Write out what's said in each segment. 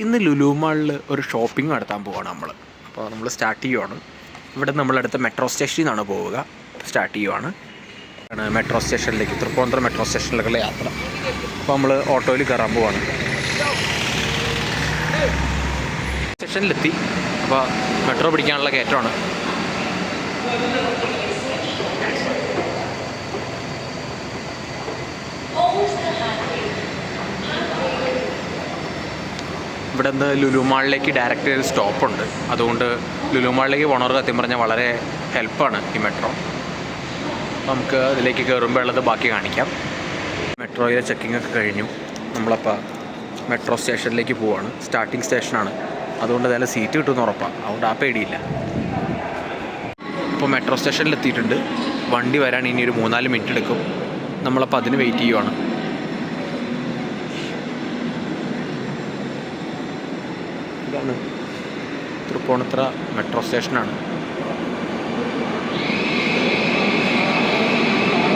ഇന്ന് ലുലു മാളിൽ ഒരു ഷോപ്പിംഗ് നടത്താൻ പോവാണ് നമ്മൾ. അപ്പോൾ നമ്മൾ സ്റ്റാർട്ട് ചെയ്യുവാണ്. ഇവിടെ നമ്മളടുത്ത മെട്രോ സ്റ്റേഷനിൽ നിന്നാണ് പോവുക. സ്റ്റാർട്ട് ചെയ്യുവാണ്. മെട്രോ സ്റ്റേഷനിലേക്ക് തൃപ്പൂണിത്തുറ മെട്രോ സ്റ്റേഷനിലേക്കുള്ള യാത്ര. അപ്പോൾ നമ്മൾ ഓട്ടോയിൽ കയറാൻ പോവാണ്. സ്റ്റേഷനിലെത്തി അപ്പോൾ മെട്രോ പിടിക്കാനുള്ള കയറ്റമാണ്. ഇവിടെ നിന്ന് ലുലുമാളിലേക്ക് ഡയറക്റ്റ് ഒരു സ്റ്റോപ്പുണ്ട് അതുകൊണ്ട് ലുലുമാളിലേക്ക് പോണവർക്ക് സത്യം പറഞ്ഞാൽ വളരെ ഹെൽപ്പാണ് ഈ മെട്രോ നമുക്ക് അതിലേക്ക് കയറുമ്പോൾ ഉള്ളത് ബാക്കി കാണിക്കാം. മെട്രോയിലെ ചെക്കിംഗ് ഒക്കെ കഴിഞ്ഞു. നമ്മളപ്പോൾ മെട്രോ സ്റ്റേഷനിലേക്ക് പോവാണ്. സ്റ്റാർട്ടിംഗ് സ്റ്റേഷനാണ് അതുകൊണ്ട് നല്ല സീറ്റ് കിട്ടുമെന്ന് ഉറപ്പാണ് അതുകൊണ്ട് ആ പേടിയില്ല. ഇപ്പോൾ മെട്രോ സ്റ്റേഷനിൽ എത്തിയിട്ടുണ്ട്. വണ്ടി വരാൻ ഇനി ഒരു മൂന്നാൽ മിനിറ്റ് എടുക്കും. നമ്മളപ്പോൾ അതിന് വെയിറ്റ് ചെയ്യുവാണ്. ഇതാണ് തൃപ്പൂണിത്തറ മെട്രോ സ്റ്റേഷനാണ്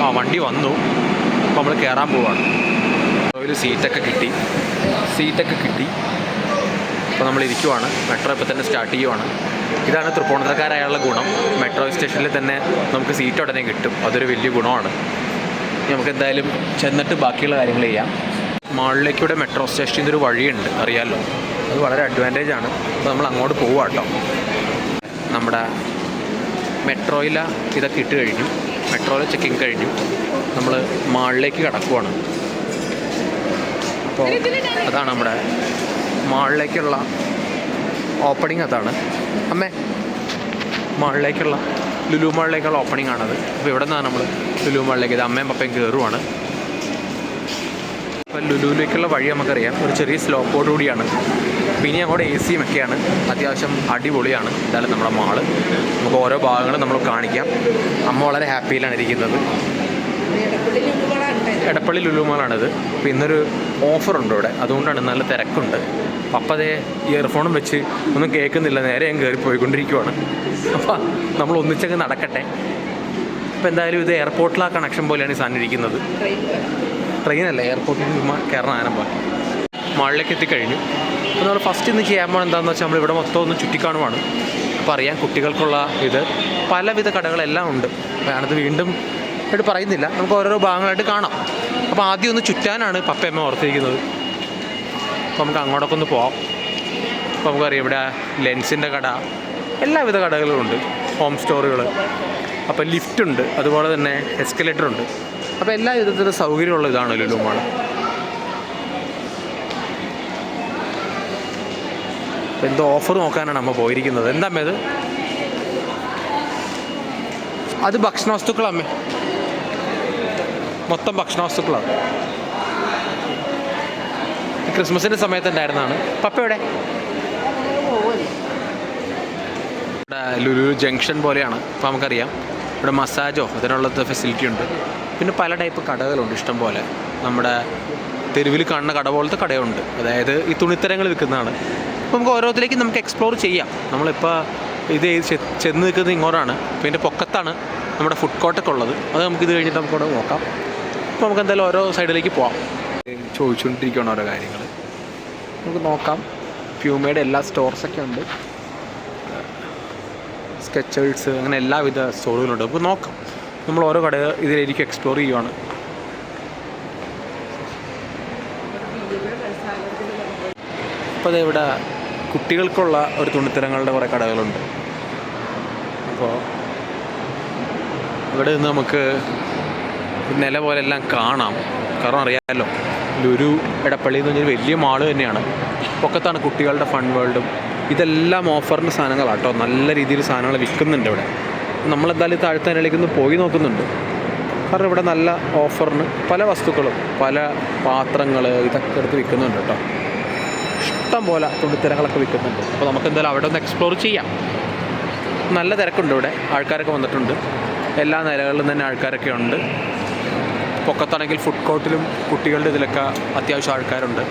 ആ വണ്ടി വന്നു. അപ്പോൾ നമ്മൾ കയറാൻ പോവാണ്. ഒരു സീറ്റൊക്കെ കിട്ടി. സീറ്റൊക്കെ കിട്ടി. അപ്പോൾ നമ്മൾ ഇരിക്കുവാണ്. മെട്രോ ഇപ്പോൾ തന്നെ സ്റ്റാർട്ട് ചെയ്യുവാണ്. ഇതാണ് തൃപ്പൂണിത്തറക്കാരായുള്ള ഗുണം. മെട്രോ സ്റ്റേഷനിൽ തന്നെ നമുക്ക് സീറ്റ് ഉടനെ കിട്ടും. അതൊരു വലിയ ഗുണമാണ്. നമുക്ക് എന്തായാലും ചെന്നിട്ട് ബാക്കിയുള്ള കാര്യങ്ങൾ ചെയ്യാം. മാളിലേക്കൂടെ മെട്രോ സ്റ്റേഷനിൽ ഒരു വഴിയുണ്ട്. അറിയാമല്ലോ അത് വളരെ അഡ്വാന്റേജ് ആണ്. അപ്പോൾ നമ്മൾ അങ്ങോട്ട് പോവുക കേട്ടോ നമ്മുടെ മെട്രോയില ഇതൊക്കെ ഇട്ട് കഴിഞ്ഞു. മെട്രോയിലെ ചെക്കിങ് കഴിഞ്ഞു. നമ്മൾ മാളിലേക്ക് കടക്കുവാണ്. അപ്പോൾ അതാണ് നമ്മുടെ മാളിലേക്കുള്ള ഓപ്പണിംഗ് അതാണ്. അമ്മേ മാളിലേക്കുള്ള ലുലു മാളിലേക്കുള്ള ഓപ്പണിംഗ് ആണത്. അപ്പോൾ ഇവിടെ നിന്നാണ് നമ്മൾ ലുലു മാളിലേക്ക് ഇത് അമ്മയും പപ്പയും കയറുവാണ് അപ്പോൾ ലുലുവിലേക്കുള്ള വഴി നമുക്കറിയാം. ഒരു ചെറിയ സ്ലോപ്പോട് കൂടിയാണ് പിന്നെ അങ്ങോട്ട് എ സിയും ഒക്കെയാണ്. അത്യാവശ്യം അടിപൊളിയാണ്. എന്തായാലും നമ്മുടെ മാൾ. നമുക്ക് ഓരോ ഭാഗങ്ങളും നമ്മൾ കാണിക്കാം. അമ്മ വളരെ ഹാപ്പിയിലാണ് ഇരിക്കുന്നത്. എടപ്പള്ളി ലുലുമാളാണിത് അപ്പോൾ ഇന്നൊരു ഓഫറുണ്ട് ഇവിടെ. അതുകൊണ്ടാണ് നല്ല തിരക്കുണ്ട്. അപ്പം അതേ ഇയർഫോണും വെച്ച് ഒന്നും കേൾക്കുന്നില്ല. നേരെ ഞാൻ കയറി പോയിക്കൊണ്ടിരിക്കുവാണ്. അപ്പം നമ്മൾ ഒന്നിച്ചങ്ങ് നടക്കട്ടെ. അപ്പം എന്തായാലും ഇത് എയർപോർട്ടിലാ കണക്ഷൻ പോലെയാണ് ഈ സാധനം ഇരിക്കുന്നത്. ട്രെയിനല്ല എയർപോർട്ടിൽ നിന്ന് കയറണ ആനം പോലെ മാളിലേക്ക് എത്തിക്കഴിഞ്ഞു അപ്പോൾ നമ്മൾ ഫസ്റ്റ് ഇന്ന് ചെയ്യാൻ പോകുന്നത് എന്താണെന്ന് വെച്ചാൽ നമ്മൾ ഇവിടെ മൊത്തം ഒന്ന് ചുറ്റിക്കാണുവാണ്. അപ്പോൾ അറിയാം കുട്ടികൾക്കുള്ള ഇത്. പലവിധ കടകളെല്ലാം ഉണ്ട്. അപ്പോൾ ഞാനത് വീണ്ടും ആയിട്ട് പറയുന്നില്ല. നമുക്ക് ഓരോരോ ഭാഗങ്ങളായിട്ട് കാണാം. അപ്പോൾ ആദ്യം ഒന്ന് ചുറ്റാനാണ് പപ്പയമ്മ ഓർത്തിരിക്കുന്നത്. അപ്പോൾ നമുക്ക് അങ്ങോട്ടൊക്കെ ഒന്ന് പോവാം. അപ്പോൾ നമുക്കറിയാം ഇവിടെ ലെൻസിന്റെ കട. എല്ലാവിധ കടകളും ഉണ്ട്. ഹോം സ്റ്റോറുകൾ അപ്പോൾ ലിഫ്റ്റ് ഉണ്ട്. അതുപോലെ തന്നെ എസ്കലേറ്റർ ഉണ്ട്. അപ്പോൾ എല്ലാ വിധത്തിലും സൗകര്യമുള്ള ഇതാണ് ലുലു മാൾ എന്തോ ഓഫർ നോക്കാനാണ് അമ്മ പോയിരിക്കുന്നത്. എന്താ അമ്മ ഇത്? അത് ഭക്ഷണ വസ്തുക്കളമ്മേ മൊത്തം ഭക്ഷണ വസ്തുക്കളാണ് ക്രിസ്മസിന്റെ സമയത്തുണ്ടായിരുന്നതാണ് പപ്പ എവിടെ? ഇവിടെ ലുലു ജംഗ്ഷൻ പോലെയാണ്. അപ്പോൾ നമുക്കറിയാം. ഇവിടെ മസാജോ അതിനുള്ള ഫെസിലിറ്റി ഉണ്ട്. പിന്നെ പല ടൈപ്പ് കടകളുണ്ട് ഇഷ്ടം പോലെ. നമ്മുടെ തെരുവിൽ കാണുന്ന കട പോലത്തെ കടയുണ്ട്. അതായത് ഈ തുണിത്തരങ്ങൾ വിൽക്കുന്നതാണ്. നമുക്ക് ഓരോത്തിലേക്ക് നമുക്ക് എക്സ്പ്ലോർ ചെയ്യാം. നമ്മളിപ്പോൾ ഇത് ചെന്ന് നിൽക്കുന്നത് ഇങ്ങോട്ടാണ്. പിന്നെ പൊക്കത്താണ് നമ്മുടെ ഫുഡ് കോർട്ടൊക്കെ ഉള്ളത്. അത് നമുക്ക് ഇത് കഴിഞ്ഞിട്ട് നമുക്ക് അവിടെ നോക്കാം. അപ്പോൾ നമുക്ക് എന്തായാലും ഓരോ സൈഡിലേക്ക് പോവാം. ചോദിച്ചുകൊണ്ടിരിക്കുകയാണ് ഓരോ കാര്യങ്ങൾ നമുക്ക് നോക്കാം. പ്യൂമയുടെ എല്ലാ സ്റ്റോർസൊക്കെ ഉണ്ട്. സ്കെച്ചേഴ്സ് അങ്ങനെ എല്ലാവിധ സ്റ്റോറുകളുണ്ട് അപ്പോൾ നോക്കാം. നമ്മൾ ഓരോ കട ഇതിലേക്ക് എക്സ്പ്ലോർ ചെയ്യുവാണ്. അപ്പോൾ അത് ഇവിടെ കുട്ടികൾക്കുള്ള ഒരു തുണിത്തരങ്ങളുടെ കുറേ കടകളുണ്ട്. അപ്പോൾ ഇവിടെ നിന്ന് നമുക്ക് നില പോലെ എല്ലാം കാണാം. കാരണം അറിയാമല്ലോ ലുരു ഇടപ്പള്ളി എന്ന് പറഞ്ഞൊരു വലിയ മാൾ തന്നെയാണ്. പൊക്കത്താണ് കുട്ടികളുടെ ഫൺ വേൾഡും ഇതെല്ലാം ഓഫറിന്റെ സാധനങ്ങളാണ് കേട്ടോ നല്ല രീതിയിൽ സാധനങ്ങൾ വിൽക്കുന്നുണ്ട് ഇവിടെ. നമ്മളെന്തായാലും താഴത്തെ നിലയിലേക്ക് ഒന്ന് പോയി നോക്കുന്നുണ്ട്. കാരണം ഇവിടെ നല്ല ഓഫറിന് പല വസ്തുക്കളും പല പാത്രങ്ങൾ ഇതൊക്കെ എടുത്ത് വിൽക്കുന്നുണ്ട് കേട്ടോ. ഇഷ്ടം പോലെ തുണിത്തരങ്ങളൊക്കെ വിൽക്കുന്നുണ്ട്. അപ്പോൾ നമുക്ക് എന്തായാലും അവിടെ ഒന്ന് എക്സ്പ്ലോർ ചെയ്യാം. നല്ല തിരക്കുണ്ട് ഇവിടെ. ആൾക്കാരൊക്കെ വന്നിട്ടുണ്ട്. എല്ലാ നിലകളിലും തന്നെ ആൾക്കാരൊക്കെ ഉണ്ട്. പൊക്കത്താണെങ്കിൽ ഫുഡ് കോർട്ടിലും കുട്ടികളുടെ ഇതിലൊക്കെ അത്യാവശ്യം ആൾക്കാരുണ്ട്.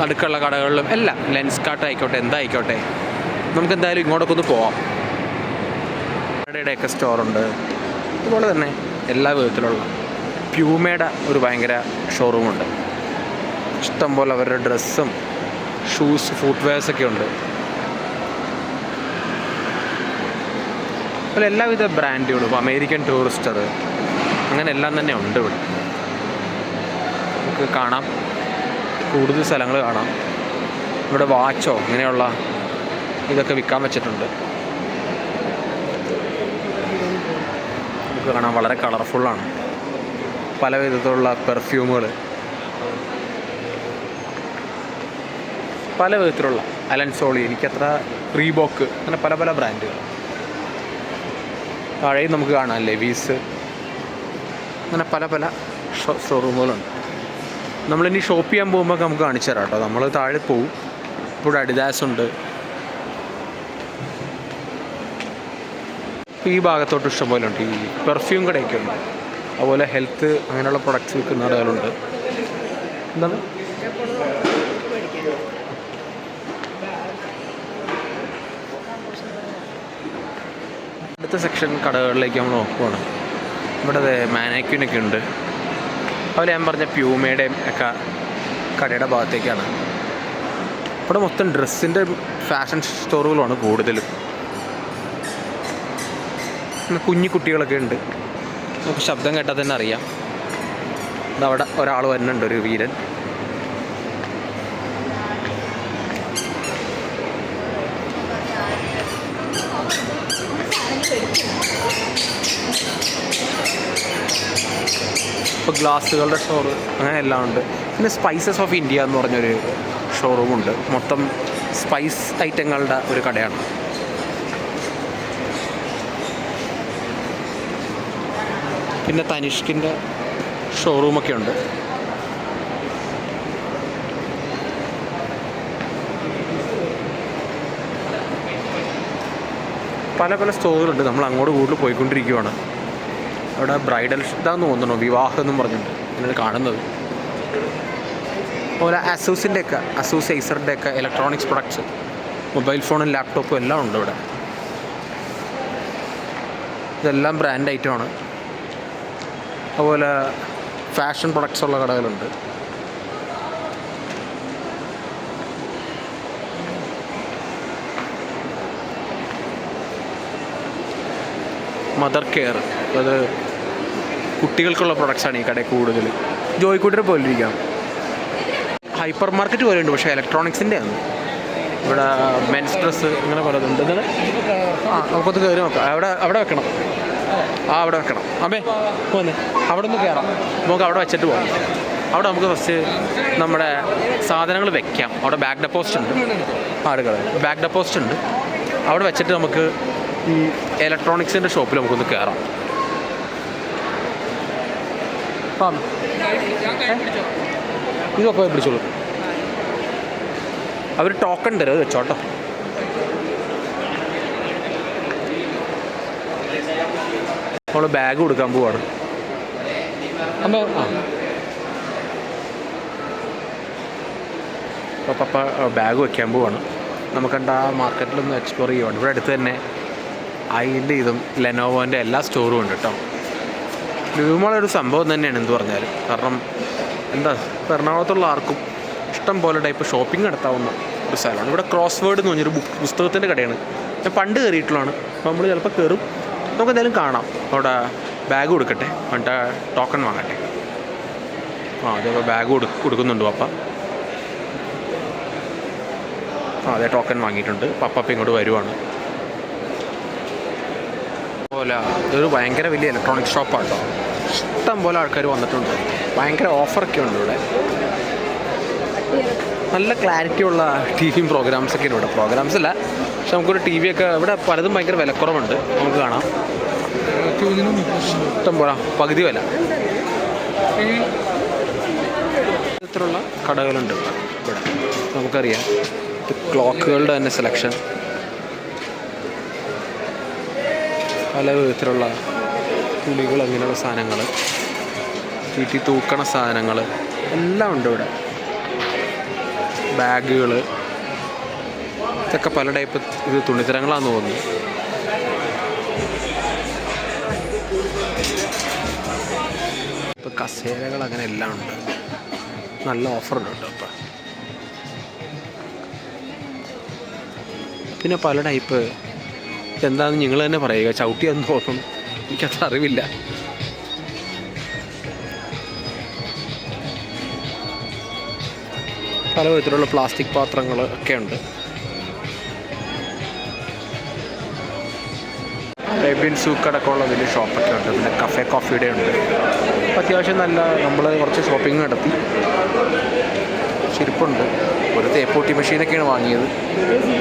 നടുക്കുള്ള കടകളിലും എല്ലാം. ലെൻസ് കാർട്ട് ആയിക്കോട്ടെ എന്തായിക്കോട്ടെ. നമുക്ക് എന്തായാലും ഇങ്ങോട്ടൊക്കെ ഒന്ന് പോവാം. കടയുടെയൊക്കെ സ്റ്റോറുണ്ട് അതുപോലെ തന്നെ എല്ലാ വിധത്തിലുള്ള പ്യൂമയുടെ ഒരു ഭയങ്കര ഷോറൂമുണ്ട് ഇഷ്ടം പോലെ അവരുടെ ഡ്രസ്സും ഷൂസ് ഫുഡ് വെയർസ് ഒക്കെ ഉണ്ട്. അതുപോലെ എല്ലാവിധ ബ്രാൻഡുകളും അമേരിക്കൻ ടൂറിസ്റ്റർ അങ്ങനെ എല്ലാം തന്നെ ഉണ്ട് ഇവിടെ. നമുക്ക് കാണാം. കൂടുതൽ സ്ഥലങ്ങൾ കാണാം. ഇവിടെ വാച്ചോ ഇങ്ങനെയുള്ള ഇതൊക്കെ വിൽക്കാൻ വെച്ചിട്ടുണ്ട്. നമുക്ക് കാണാം വളരെ കളർഫുള്ളാണ് പല വിധത്തിലുള്ള പെർഫ്യൂമുകൾ പല വിധത്തിലുള്ള അലൻസോളി എനിക്കത്ര റീബോക്ക് അങ്ങനെ പല പല ബ്രാൻഡുകൾ. താഴെയും നമുക്ക് കാണാം ലെവീസ് അങ്ങനെ പല പല ഷോറൂമുകളുണ്ട്. നമ്മളിനി ഷോപ്പ് ചെയ്യാൻ പോകുമ്പോൾ നമുക്ക് കാണിച്ചു തരാം കേട്ടോ. നമ്മൾ താഴെ പോവും. ഇവിടെ അഡിദാസ് ഉണ്ട്. ഈ ഭാഗത്തോട്ട് ഇഷ്ടംപോലെ ഉണ്ട് ഈ പെർഫ്യൂം കടയൊക്കെ ഉണ്ട്. അതുപോലെ ഹെൽത്ത് അങ്ങനെയുള്ള പ്രൊഡക്ട്സ് വിൽക്കുന്ന കടകളുണ്ട് എന്താണ്? അടുത്ത സെക്ഷൻ കടകളിലേക്ക് നമ്മൾ നോക്കുവാണ്. ഇവിടെ മാനക്യൂനൊക്കെ ഉണ്ട്. അതുപോലെ ഞാൻ പറഞ്ഞ പ്യൂമയുടെയും ഒക്കെ കടയുടെ ഭാഗത്തേക്കാണ്. ഇവിടെ മൊത്തം ഡ്രസ്സിന്റെ ഫാഷൻ സ്റ്റോറുകളാണ് കൂടുതലും. കുഞ്ഞു കുട്ടികളൊക്കെ ഉണ്ട്. നമുക്ക് ശബ്ദം കേട്ടാൽ തന്നെ അറിയാം. അവിടെ ഒരാൾ വരുന്നുണ്ട് ഒരു വീരൻ. ഇപ്പോൾ ഗ്ലാസ്സുകളുടെ ഷോറൂം അങ്ങനെ എല്ലാം ഉണ്ട്. പിന്നെ സ്പൈസസ് ഓഫ് ഇന്ത്യ എന്ന് പറഞ്ഞൊരു ഷോറൂമുണ്ട് മൊത്തം സ്പൈസ് ഐറ്റങ്ങളുടെ ഒരു കടയാണ്. പിന്നെ തനിഷ്കിന്റെ ഷോറൂമൊക്കെ ഉണ്ട്. പല പല സ്റ്റോറുകളുണ്ട്. നമ്മൾ അങ്ങോട്ട് കൂടുതൽ പോയിക്കൊണ്ടിരിക്കുകയാണ് അവിടെ ബ്രൈഡൽ ഇതാന്ന് തോന്നുന്നു വിവാഹം എന്നും പറഞ്ഞിട്ടുണ്ട് അങ്ങനെ കാണുന്നത്. അതുപോലെ അസൂസിന്റെ ഒക്കെ അസൂസ് ഐസറിന്റെ ഒക്കെ ഇലക്ട്രോണിക്സ് പ്രൊഡക്ട്സ് മൊബൈൽ ഫോണും ലാപ്ടോപ്പും എല്ലാം ഉണ്ട് ഇവിടെ. ഇതെല്ലാം ബ്രാൻഡ് ഐറ്റമാണ് അതുപോലെ ഫാഷൻ പ്രൊഡക്ട്സ് ഉള്ള കടകളുണ്ട്. മദർ കെയർ അത് കുട്ടികൾക്കുള്ള പ്രൊഡക്ട്സാണ് ഈ കടയിൽ കൂടുതൽ. ജോയിക്കൂട്ടർ പോലിരിക്കാം ഹൈപ്പർ മാർക്കറ്റ് പോലെ ഉണ്ട് പക്ഷേ ഇലക്ട്രോണിക്സിന്റെ ആണ്. ഇവിടെ മെൻസ് ഡ്രസ്സ് അങ്ങനെ പലതുണ്ട്. എന്താണ് ആ നമുക്കൊന്ന് കയറി നോക്കാം. അവിടെ അവിടെ വെക്കണം. ആ അവിടെ വെക്കണം. അമ്മേ പോന്നെ. അവിടെ ഒന്ന് കയറാം. നമുക്ക് അവിടെ വെച്ചിട്ട് പോകാം അവിടെ നമുക്ക് ഫസ്റ്റ് നമ്മുടെ സാധനങ്ങൾ വെക്കാം. അവിടെ ബാക്ക് ഡെപ്പോസിറ്റ് ഉണ്ട്. ആടുകൾ ബാക്ക് ഡെപ്പോസിറ്റ് ഉണ്ട്. അവിടെ വെച്ചിട്ട് നമുക്ക് ഈ ഇലക്ട്രോണിക്സിന്റെ ഷോപ്പിൽ നമുക്കൊന്ന് കയറാം. ആ ഇതൊക്കെ പിടിച്ചോളൂ. അവർ ടോക്കൺ തരും അത് വെച്ചോട്ടോ. നമ്മൾ ബാഗ് കൊടുക്കാൻ പോവാണ്. അമ്മ. ആ. അപ്പോൾ പപ്പ ബാഗ് വയ്ക്കാൻ പോവാണ്. നമുക്കണ്ട ആ മാർക്കറ്റിലൊന്ന് എക്സ്പ്ലോർ ചെയ്യുവാണ്. ഇവിടെ അടുത്ത് തന്നെ അതിന്റെ ഇതും ലെനോവോന്റെ എല്ലാ സ്റ്റോറും ഉണ്ട് കേട്ടോ ലുലുമാൾ ഒരു സംഭവം തന്നെയാണ് എന്ന് പറഞ്ഞാലും. കാരണം എന്താ എറണാകുളത്തുള്ള ആർക്കും ഇഷ്ടം പോലെ ടൈപ്പ് ഷോപ്പിംഗ് നടത്താവുന്ന ഒരു സ്ഥലമാണ്. ഇവിടെ ക്രോസ് വേർഡ് എന്ന് പറഞ്ഞൊരു ബുക്ക് പുസ്തകത്തിന്റെ കടയാണ്. ഞാൻ പണ്ട് കയറിയിട്ടുള്ളതാണ്. അപ്പോൾ നമ്മൾ ചിലപ്പോൾ കയറും നമുക്ക് എന്തായാലും കാണാം. അവിടെ ബാഗ് കൊടുക്കട്ടെ. എന്നിട്ട് ടോക്കൺ വാങ്ങട്ടെ. ആ അതേപോലെ ബാഗ് കൊടു കൊടുക്കുന്നുണ്ട് പപ്പ. ആ അതെ ടോക്കൺ വാങ്ങിയിട്ടുണ്ട്. പപ്പ അപ്പം ഇങ്ങോട്ട് വരുവാണ്. അതുപോലെ ഇതൊരു ഭയങ്കര വലിയ ഇലക്ട്രോണിക് ഷോപ്പാണ് കേട്ടോ ഇഷ്ടം പോലെ ആൾക്കാർ വന്നിട്ടുണ്ട്. ഭയങ്കര ഓഫറൊക്കെ ഉണ്ട് ഇവിടെ. നല്ല ക്ലാരിറ്റി ഉള്ള ടി വിയും പ്രോഗ്രാംസ് ഒക്കെ ഇവിടെ. പ്രോഗ്രാംസ് അല്ല പക്ഷെ നമുക്കൊരു ടി വി ഒക്കെ ഇവിടെ പലതും ഭയങ്കര വിലക്കുറവുണ്ട്. നമുക്ക് കാണാം. ഇഷ്ടം പോലെ പകുതി വില. ഇത്തരത്തിലുള്ള കടകളുണ്ട് ഇവിടെ. നമുക്കറിയാം. ക്ലോക്കുകളുടെ തന്നെ സെലക്ഷൻ പല വിധത്തിലുള്ള തുണികൾ അങ്ങനെയുള്ള സാധനങ്ങൾ വീട്ടിൽ തൂക്കണ സാധനങ്ങൾ എല്ലാം ഉണ്ട് ഇവിടെ. ബാഗുകൾ ഇതൊക്കെ പല ടൈപ്പ് ഇത് തുണിത്തരങ്ങളാന്ന് തോന്നുന്നു. ഇപ്പം കസേരകൾ അങ്ങനെ എല്ലാം ഉണ്ട്. നല്ല ഓഫർ ഉണ്ട് കേട്ടോ ഇപ്പം. പിന്നെ പല ടൈപ്പ്. എന്താണെന്ന് നിങ്ങൾ തന്നെ പറയുക. ചവിട്ടിയെന്ന് തോന്നുന്നു. എനിക്കത് അറിവില്ല. പല വിധത്തിലുള്ള പ്ലാസ്റ്റിക് പാത്രങ്ങൾ ഒക്കെ ഉണ്ട്. അറേബ്യൻ സൂക്ക് അടക്കമുള്ള വലിയ ഷോപ്പൊക്കെ ഉണ്ട്. പിന്നെ കഫേ കോഫിയുടെ ഉണ്ട്. അത്യാവശ്യം നല്ല നമ്മൾ കുറച്ച് ഷോപ്പിംഗ് നടത്തി. ചെരുപ്പുണ്ട്. ഒരു തേപ്പൂട്ടി മെഷീനൊക്കെയാണ് വാങ്ങിയത്.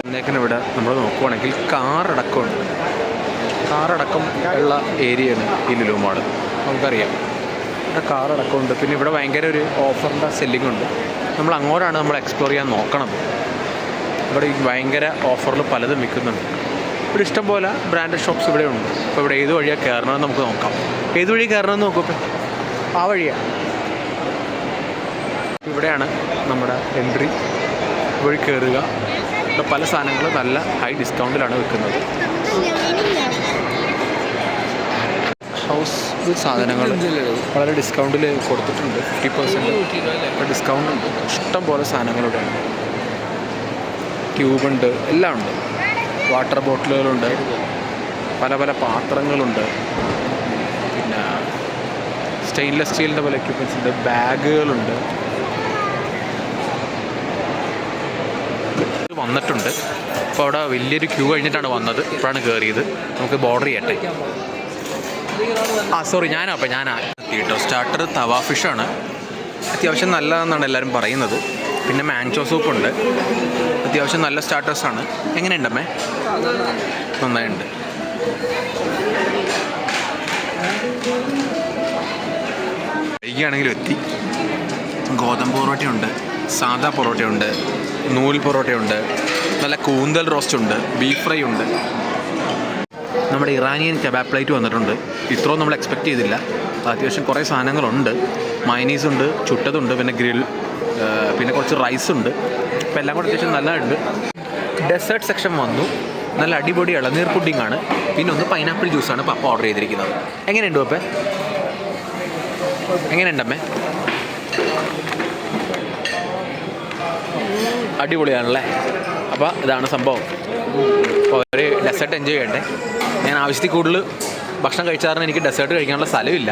എന്നേക്കിന് ഇവിടെ നമ്മൾ നോക്കുവാണെങ്കിൽ കാറടക്കമുണ്ട് കാറടക്കം ഉള്ള ഏരിയയാണ് ഈ ലുലുമാട് നമുക്കറിയാം. ഇവിടെ കാറടക്കമുണ്ട് പിന്നെ ഇവിടെ ഭയങ്കര ഒരു ഓഫറിന്റെ സെല്ലിംഗ് ഉണ്ട്. നമ്മൾ അങ്ങോട്ടാണ് നമ്മൾ എക്സ്പ്ലോർ ചെയ്യാൻ നോക്കണം ഇവിടെ ഈ ഭയങ്കര ഓഫറിൽ പലതും വിൽക്കുന്നുണ്ട്. ഇവിടെ ഇഷ്ടം പോലെ ബ്രാൻഡഡ് ഷോപ്സ് ഇവിടെ ഉണ്ട്. അപ്പോൾ ഇവിടെ ഏത് വഴിയാണ് കയറണമെന്ന് നമുക്ക് നോക്കാം. ഏത് വഴി കയറണമെന്ന് നോക്കൂ ആ വഴിയാണ് ഇവിടെയാണ് നമ്മുടെ എൻട്രി വഴി കയറുക. ഇവിടെ പല സാധനങ്ങളും നല്ല ഹൈ ഡിസ്കൗണ്ടിലാണ് വിൽക്കുന്നത്. ഹൗസ് സാധനങ്ങൾ വളരെ ഡിസ്കൗണ്ടിൽ കൊടുത്തിട്ടുണ്ട്. ഫിഫ്റ്റി പെർസെന്റ് ഡിസ്കൗണ്ട് ഉണ്ട്. ഇഷ്ടം പോലെ സാധനങ്ങളുടെ ഉണ്ട്. ട്യൂബുണ്ട് എല്ലാം ഉണ്ട്. വാട്ടർ ബോട്ടിലുകളുണ്ട് പല പല പാത്രങ്ങളുണ്ട്. പിന്നെ സ്റ്റെയിൻലെസ് സ്റ്റീലിന്റെ പല എക്യുപ്മെന്റ്സ് ഉണ്ട്. ബാഗുകളുണ്ട്. വന്നിട്ടുണ്ട്. അപ്പോൾ അവിടെ വലിയൊരു ക്യൂ കഴിഞ്ഞിട്ടാണ് വന്നത്. ഇപ്പോഴാണ് കയറിയത് നമുക്ക് ബോർഡർ ചെയ്യട്ടെ. ആ സോറി ഞാനാ അപ്പം ഞാനാ. കേട്ടോ സ്റ്റാർട്ടർ തവാ ഫിഷാണ് അത്യാവശ്യം നല്ലതാണെന്നാണ് എല്ലാവരും പറയുന്നത്. പിന്നെ മാൻചോ സൂപ്പ് ഉണ്ട്. അത്യാവശ്യം നല്ല സ്റ്റാർട്ടേഴ്സാണ് എങ്ങനെയുണ്ടമ്മേ നന്നായിട്ടുണ്ട്. വൈകിയാണെങ്കിലും എത്തി. ഗോതമ്പ് പൊറോട്ടയുണ്ട് സാദാ പൊറോട്ടയുണ്ട് നൂൽ പൊറോട്ടയുണ്ട് നല്ല കൂന്തൽ റോസ്റ്റ് ഉണ്ട് ബീഫ് ഫ്രൈ ഉണ്ട്. നമ്മുടെ ഇറാനിയൻ കബാബ് പ്ലേറ്റ് വന്നിട്ടുണ്ട്. ഇത്രയും നമ്മൾ എക്സ്പെക്ട് ചെയ്തില്ല. അത്യാവശ്യം കുറേ സാധനങ്ങളുണ്ട്. മൈനീസ് ഉണ്ട് ചുട്ടതുണ്ട് പിന്നെ ഗ്രിൽ പിന്നെ കുറച്ച് റൈസ് ഉണ്ട്. അപ്പോൾ എല്ലാം കൂടെ അത്യാവശ്യം നല്ലതായിട്ടുണ്ട്. ഡെസേർട്ട് സെക്ഷൻ വന്നു. നല്ല അടിപൊളി ഇളനീർ പുഡിംഗ് ആണ്. പിന്നെ ഒന്ന് പൈനാപ്പിൾ ജ്യൂസാണ് പപ്പ ഓർഡർ ചെയ്തിരിക്കുന്നത്. എങ്ങനെയുണ്ട് പപ്പേ എങ്ങനെയുണ്ടമ്മേ അടിപൊളിയാണല്ലേ? അപ്പോൾ ഇതാണ് സംഭവം. അപ്പോൾ ഒരു ഡെസേർട്ട് എൻജോയ് ചെയ്യട്ടെ ഞാൻ ആവശ്യത്തിൽ കൂടുതൽ ഭക്ഷണം കഴിച്ചാറിന് എനിക്ക് ഡെസേർട്ട് കഴിക്കാനുള്ള സ്ഥലമില്ല.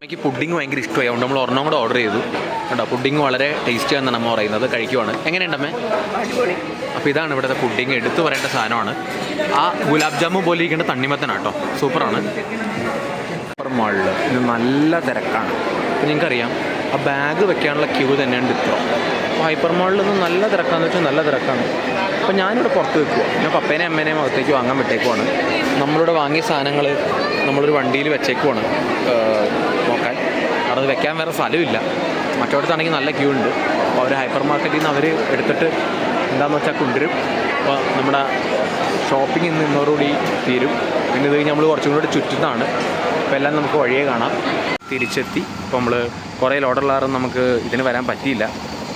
എനിക്ക് പുഡിങ് ഭയങ്കര ഇഷ്ടമായി. അതുകൊണ്ട് നമ്മൾ ഒരെണ്ണം കൂടെ ഓർഡർ ചെയ്തു. കേട്ടോ പുഡിങ് വളരെ ടേസ്റ്റി ആണെന്നാണ് നമ്മൾ പറയുന്നത്. കഴിക്കുവാണ്. എങ്ങനെയുണ്ടമ്മേ അപ്പോൾ ഇതാണ് ഇവിടുത്തെ പുഡിങ് എടുത്തു പറയേണ്ട സാധനമാണ്. ആ ഗുലാബ് ജാമു പോലെ ഇരിക്കേണ്ട തണ്ണിമത്തനാണ് കേട്ടോ. സൂപ്പറാണ്. സൂപ്പർ മാളിൽ ഇത് നല്ല തിരക്കാണ്. നിങ്ങൾക്കറിയാം. ആ ബാഗ് വെക്കാനുള്ള ക്യൂ തന്നെയാണ് ഇത്ര ഹൈപ്പർ മാളിൽ നിന്ന് നല്ല തിരക്കാന്ന് വെച്ചാൽ നല്ല തിരക്കാണ്. അപ്പോൾ ഞാനിവിടെ പുറത്ത് വെക്കുക ഞാൻ പപ്പേനെ അമ്മേനെയും അകത്തേക്ക് വാങ്ങാൻ വിട്ടേക്കുവാണ്. നമ്മളിവിടെ വാങ്ങിയ സാധനങ്ങൾ നമ്മളൊരു വണ്ടിയിൽ വെച്ചേക്കുവാണ്. നോക്കാൻ. അവിടെ വെക്കാൻ വേറെ സ്ഥലമില്ല മറ്റോടത്താണെങ്കിൽ നല്ല ക്യൂ ഉണ്ട്. അപ്പോൾ അവർ ഹൈപ്പർ മാർക്കറ്റിൽ നിന്ന് അവർ എടുത്തിട്ട് എന്താണെന്ന് വെച്ചാൽ കൊണ്ടുവരും. അപ്പോൾ നമ്മുടെ ഷോപ്പിംഗ് ഇന്ന് ഇന്നോടുകൂടി തീരും. പിന്നെ ഇത് നമ്മൾ കുറച്ചും കൂടി ചുറ്റുന്നതാണ്. അപ്പോൾ എല്ലാം നമുക്ക് വഴിയെ കാണാം. തിരിച്ചെത്തി. ഇപ്പോൾ നമ്മൾ കുറേ ലോഡുള്ളാറും നമുക്ക് ഇതിന് വരാൻ പറ്റിയില്ല.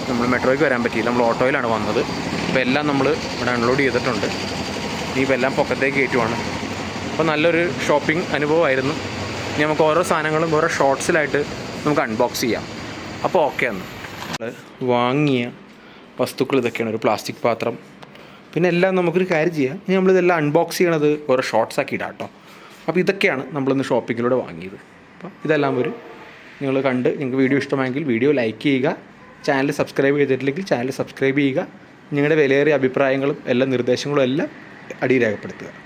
നമ്മൾ മെട്രോയ്ക്ക് വരാൻ പറ്റിയില്ല. നമ്മൾ ഓട്ടോയിലാണ് വന്നത്. അപ്പോൾ എല്ലാം നമ്മൾ ഇവിടെ അൺലോഡ് ചെയ്തിട്ടുണ്ട്. ഇനിയിപ്പോൾ എല്ലാം പൊക്കത്തേക്ക് കയറ്റുവാണ്. അപ്പോൾ നല്ലൊരു ഷോപ്പിംഗ് അനുഭവമായിരുന്നു. ഇനി നമുക്ക് ഓരോ സാധനങ്ങളും ഓരോ ഷോർട്സിലായിട്ട് നമുക്ക് അൺബോക്സ് ചെയ്യാം. അപ്പോൾ ഓക്കെ എന്ന് വാങ്ങിയ വസ്തുക്കൾ ഇതൊക്കെയാണ്. ഒരു പ്ലാസ്റ്റിക് പാത്രം. പിന്നെ എല്ലാം നമുക്കൊരു കാര്യം ചെയ്യാം. ഇനി നമ്മളിതെല്ലാം അൺബോക്സ് ചെയ്യണത് ഓരോ ഷോർട്സ് ആക്കി ഇടാം കേട്ടോ. അപ്പോൾ ഇതൊക്കെയാണ് നമ്മളിന്ന് ഷോപ്പിങ്ങിലൂടെ വാങ്ങിയത്. അപ്പോൾ ഇതെല്ലാം ഒരു നിങ്ങൾ കണ്ട് നിങ്ങൾക്ക് വീഡിയോ ഇഷ്ടമായെങ്കിൽ വീഡിയോ ലൈക്ക് ചെയ്യുക. ചാനൽ സബ്സ്ക്രൈബ് ചെയ്തിട്ടില്ലെങ്കിൽ ചാനൽ സബ്സ്ക്രൈബ് ചെയ്യുക. നിങ്ങളുടെ വിലയേറിയ അഭിപ്രായങ്ങളും എല്ലാ നിർദ്ദേശങ്ങളും എല്ലാം അടിയിൽ രേഖപ്പെടുത്തുക.